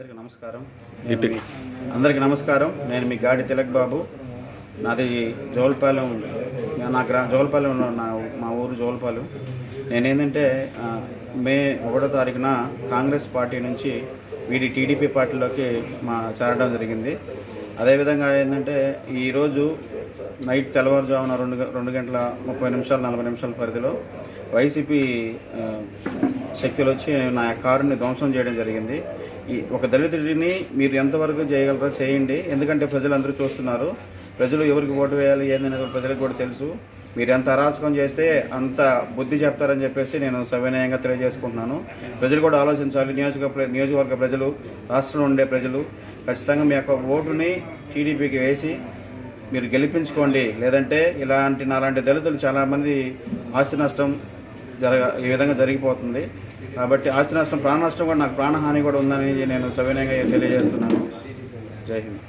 అందరికీ నమస్కారం. అందరికీ నమస్కారం. నేను మీ గాడి తిలక్ బాబు. నాది జోల్పాలెం నా గ్రా జోల్పాలెం నా మా ఊరు జోల్పాలెం. నేనేంటంటే మే ఒకటో తారీఖున కాంగ్రెస్ పార్టీ నుంచి వీడి టీడీపీ పార్టీలోకి మా చేరడం జరిగింది. అదేవిధంగా ఏంటంటే ఈరోజు నైట్ తెల్లవారుజామున రెండు రెండు గంటల ముప్పై నిమిషాలు నలభై నిమిషాల పరిధిలో వైసీపీ శక్తులు వచ్చి నా కారుని ధ్వంసం చేయడం జరిగింది. ఒక దళితుడిని మీరు ఎంతవరకు చేయగలరో చేయండి. ఎందుకంటే ప్రజలందరూ చూస్తున్నారు. ప్రజలు ఎవరికి ఓటు వేయాలి ఏందనేది ప్రజలకు కూడా తెలుసు. మీరు ఎంత అరాచకం చేస్తే అంత బుద్ధి చెప్తారని చెప్పేసి నేను సవినయంగా తెలియజేసుకుంటున్నాను. ప్రజలు కూడా ఆలోచించాలి. నియోజక నియోజకవర్గ ప్రజలు రాష్ట్రంలో ఉండే ప్రజలు ఖచ్చితంగా మీ యొక్క ఓటుని టీడీపీకి వేసి మీరు గెలిపించుకోండి. లేదంటే ఇలాంటి నాలాంటి దళితులు చాలామంది ఆస్తి నష్టం జరగ ఈ విధంగా జరిగిపోతుంది. కాబట్టి ఆస్తి నష్టం ప్రాణ నష్టం కూడా నాకు ప్రాణహాని కూడా ఉందని నేను సవినయంగా తెలియజేస్తున్నాను. జై హింద్.